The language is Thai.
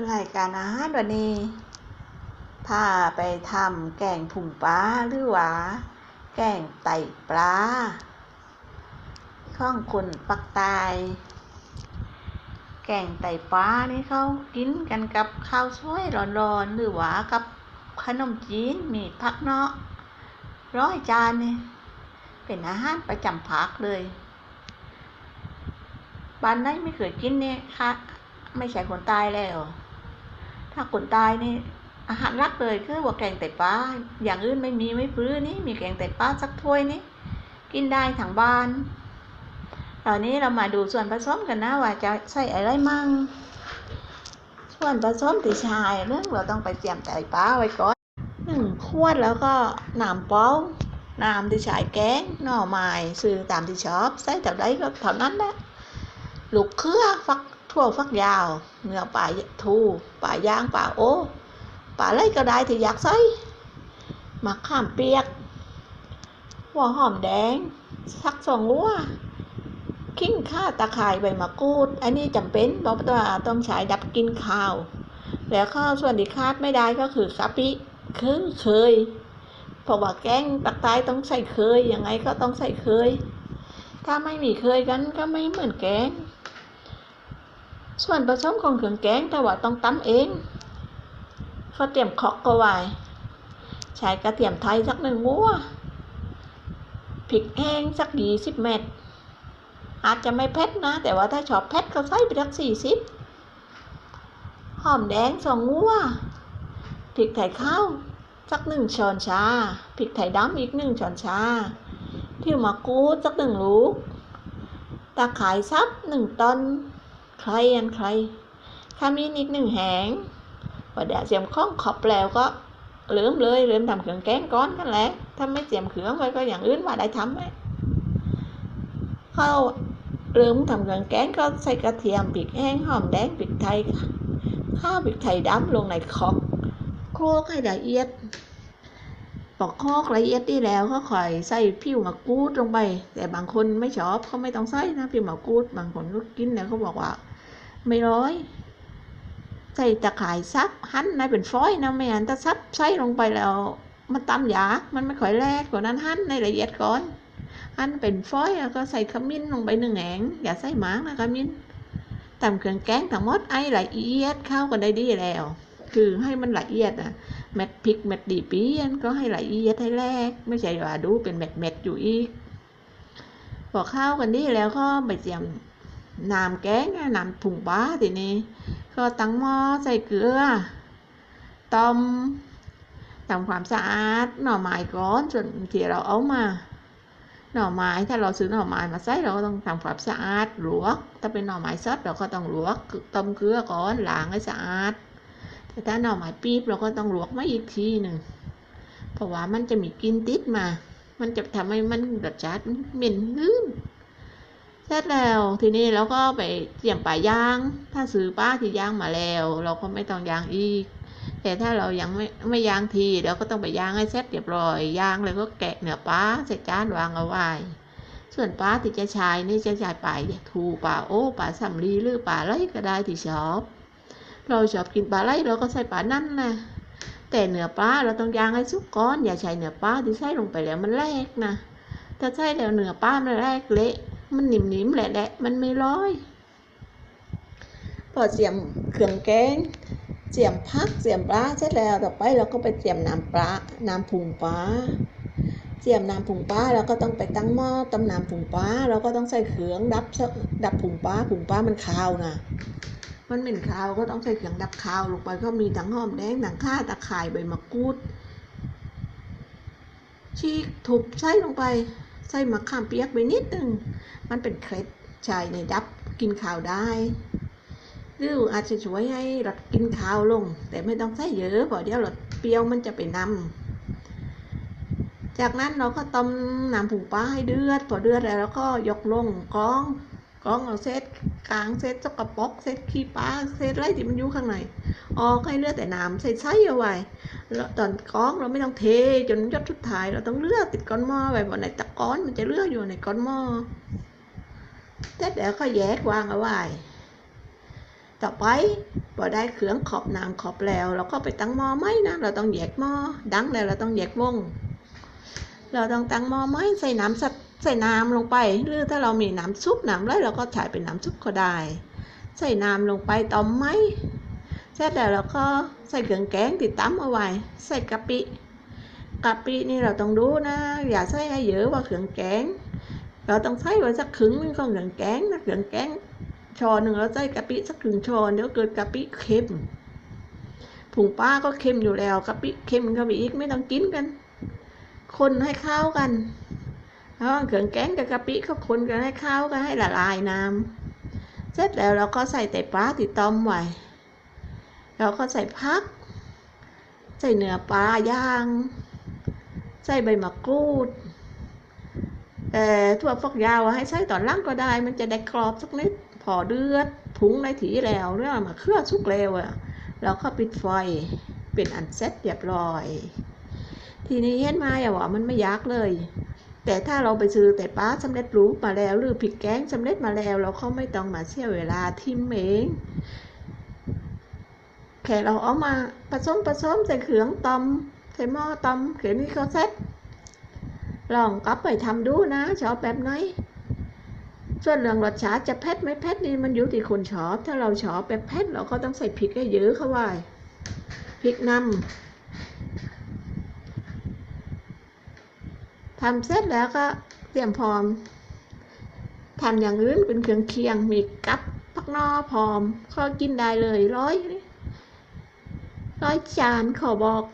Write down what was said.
รายการอาหารวันนี้พาไปทำแกงผุ่งปลาหรือว่า แกงไตปลาข้องคนปักตาย แกงไตปลานี่เขากินกันกับข้าวสวยร้อนๆหรือว่ากับขนมจีนมีผักเนาะร้อยจานนี่เป็นอาหารประจำภาคเลยบ้านไหนไม่เคยกินเนี่ยค่ะไม่ใช่คนตายแล้ว ถ้าคนตายนี่อาหารรักเลยคือว่าแกงไตปลาอย่างอื่นไม่มีไม่ฟื้นนี่มีแกงไตปลาสักถ้วยนี่กินได้ทั้งบ้านตอนนี้เรามาดูส่วนผสมกันนะว่าจะใส่อะไรมั่งส่วนผสมที่ใช้เรื่องเราต้องไปเตรียมไตปลาไว้ก่อนหนึ่งขวดแล้วก็น้ำเปล่าน้ำที่ใช้แกงหน่อไม้ซื้อตามที่ชอบ ใส่เท่าใดก็เท่านั้นแหละลูกเครือฟัก ทั่วฟักยาว เนื้อปลาทูปลาย่างปลาโอปลาไรก็ได้ที่อยากใส่มะขามเปียก หัวหอมแดงสักสองหัวขิ้งข่าตะไคร้ใบมะกรูด อันนี้จำเป็นเพราะว่าต้องใช้ดับกินข้าว แล้วข้าวส่วนที่คาดไม่ได้ก็คือกะปิคือเคยเพราะว่าแกงตักใต้ต้องใส่เคยยังไงก็ต้องใส่เคย ถ้าไม่มีเคยกันก็ไม่เหมือนแกง ส่วนผสมของเครื่องแกงแต่ว่าต้องตำเองเขาเตรียมเคาะก็ไว้ใช้กระเทียมไทยสักหนึ่งหัวพริกแห้งสักยี่สิบเม็ดอาจจะไม่เผ็ดนะ แต่ว่าถ้าชอบเผ็ดก็ใส่ไปสักสี่สิบหอมแดงสองหัวพริกไทยข้าวสักหนึ่งช้อนชาพริกไทยดำอีกหนึ่งช้อนชาผิวมะกรูดสักหนึ่งลูกตะไคร้ซับหนึ่งต้น ใครอันใครขมิ้นอีกหนึ่งแหงว่าเดี๋ยวเสียมข้องขอบแล้วก็เริ่มเลยเริ่มทำเครื่องแกงก้อนกันแหละถ้าไม่เสียมเครื่องไว้ก็อย่างอื่นว่าได้ทำไหมเข้าเริ่มทำเครื่องแกงก็ใส่กระเทียมพริกแห้งหอมแดงพริกไทยข้าวพริกไทยดำลงในคอกโคลกให้ละเอียดปอกโคกละเอียดที่แล้วก็ค่อยใส่ผิวมะกรูดลงไป แต่บางคนไม่ชอบเขาไม่ต้องใส่นะผิวมะกรูด บางคนก็กินแล้วเขาบอกว่า ไม่ร้อย ใส่ตะไคร้ซับหั่นในเป็นฟอยนะไม่งั้นถ้าซับใส่ลงไปแล้ว มันตำยากมันไม่ค่อยแรกกว่านั้นหั่นในละเอียดก่อนหั่นเป็นฟอยแล้วก็ใส่ขมิ้นลงไปหนึ่งแหงอย่าใส่หมากนะขมิ้นตำเครื่องแกงทั้งหมดไอ้ละเอียดเข้ากันได้ดีแล้ว คือให้มันละเอียดอะเม็ดพริกเม็ดดีปีนก็ให้ละเอียดให้แรก ไม่ใช่ว่าดูเป็นเม็ดเม็ดอยู่อีกพอเข้ากันดีแล้วก็ไปเตรียม น้ำแกงน้ำผงปลาทีนี้ก็ตั้งหม้อใส่เกลือต้มทำความสะอาดหน่อไม้ก่อนจนที่เราเอามา หน่อไม้ถ้าเราซื้อหน่อไม้มาใส่เราก็ต้องทำความสะอาดลวก ถ้าเป็นหน่อไม้สดเราก็ต้องลวกต้มเกลือก่อนล้างให้สะอาดแต่ถ้าหน่อไม้ปี๊บเราก็ต้องลวกไม่อีกทีหนึ่งเพราะว่ามันจะมีกลิ่นติดมา มันจะทำให้มันรสชาติเหม็นหืนเสร็จแล้วทีนี้เราก็ไปเตรียมปลาย่าง ถ้าซื้อปลาที่ย่างมาแล้ว เราก็ไม่ต้องย่างอีก แต่ถ้าเรายังไม่ไม่ย่างทีเราก็ต้องไปย่างให้เสร็จเรียบร้อยย่างแล้วก็แกะเนื้อปลาใส่จานวางเอาไว้ส่วนปลาที่จะใช้นี่จะใช้ปลาทูปลาโอ้ปลาสำลีหรือปลาไรก็ได้ที่ชอบเราชอบกินปลาไรเราก็ใส่ปลานั่นนะแต่เนื้อปลาเราต้องย่างให้สุกก่อน อย่าใช้เนื้อปลาที่ใส่ลงไปแล้วมันแรกนะถ้าใส่แล้วเนื้อปลามันแรกเละ มันหนิ่มๆแหละๆมันไม่ร้อยพอเจียมเครื่องแกงเจียมพักเจียมปลาเสร็จแล้วต่อไปเราก็ไปเจียมน้ำปลาน้ำผงปลาเจียมน้ำผงปลาเราก็ต้องไปตั้งหม้อต้มน้ำผงปลาเราก็ต้องใส่เครื่องดับดับผงปลาผงปลามันคาวนะมันเหม็นคาวก็ต้องใส่เครื่องดับคาวลงไปก็มีทั้งหอมแดงหนังข่าตะไคร้ใบมะกรูดชีกถูกใส่ลงไป ใส่มะขามเปียกไปนิดนึง มันเป็นเคล็ดชายในดับกินข้าวได้ หรืออาจจะช่วยให้รสกินข้าวลง แต่ไม่ต้องใส่เยอะเพราะเดี๋ยวรสเปรี้ยวมันจะไปนำจากนั้นเราก็ต้มน้ำผุงปลาให้เดือด พอเดือดแล้วเราก็ยกลงกอง กรองเอาเศษกลางเศษสกปรกเศษขี้ปลาเศษไรที่มันอยู่ข้างในออกให้เลือดแต่น้ำใส่ๆเอาไว้แล้วตอนกรองเราไม่ต้องเทจนยอดสุดท้าย เราต้องเลือกติดก้อนหม้อไว้เพราะในตะก้อนมันจะเลือกอยู่ในก้อนหม้อแต่เดี๋ยวก็แยกวางเอาไว้ต่อไปพอได้เครื่องขอบน้ำขอบแล้วเราก็ไปตั้งหม้อไหมนะเราต้องแยกหม้อดังแล้วเราต้องแยกวงเราต้องตั้งหม้อไหมใส่น้ำสัก ใส่น้ำลงไป หรือถ้าเรามีน้ำซุปน้ำอะไรเราก็ใช้เป็นน้ำซุปก็ได้ ใส่น้ำลงไปต้มไหมเสร็จแล้วเราก็ใส่เครื่องแกงติดตั้มเอาไว้ ใส่กะปิกะปินี่เราต้องดูนะ อย่าใส่ให้เยอะว่าเครื่องแกง เราต้องใส่ไว้สักครึ่งนึงของเครื่องแกงนะเครื่องแกงช้อนหนึ่งเราใส่กะปิสักครึ่งช้อนเดี๋ยวเกิดกะปิเค็มผงป้าก็เค็มอยู่แล้วกะปิเค็มเข้าไปอีกไม่ต้องกินกัน คนให้เข้ากัน แล้วเครื่องแกงกับกะปิก็คนกันให้เข้ากันให้ละลายน้ำเสร็จแล้วเราก็ใส่แต่ปลาที่ต้มไว้เราก็ใส่พัก ใส่เนื้อปลาย่าง ใส่ใบมะกรูดแต่ถั่วฝักยาวให้ใส่ตอนหล่างก็ได้ มันจะได้กรอบสักนิดพอเดือดผุงในถีแล้วเรื่องมาเครื่องสุกแล้วอะเราก็ปิดไฟเป็นอันเซ็ตเรียบร้อย ทีนี้เห็นไหมอะว่ามันไม่ยากเลย แต่ถ้าเราไปซื้อแต่ปลาสำเร็จรูปมาแล้ว หรือพริกแกงสำเร็จมาแล้ว เราก็ไม่ต้องมาเสียเวลาทิมเองแค่เราเอามาผสมผสมใส่เครื่องตำใส่หม้อตำเขียนนี่ก็เซ็ตลองกลับไปทำดูนะชอบแบบไหนส่วนเรื่องรสชาติจะเผ็ดไม่เผ็ดนี่มันอยู่ที่คนชอบ ถ้าเราชอบแบบเผ็ดเราก็ต้องใส่พริกเยอะเข้าไว้พริกนำ ทำเสร็จแล้วก็เตรียมพร้อมทำอย่างอื่นเป็นเครื่องเคียง มีกับพักนอพร้อมก็กินได้เลยร้อยร้อยจานขอบอก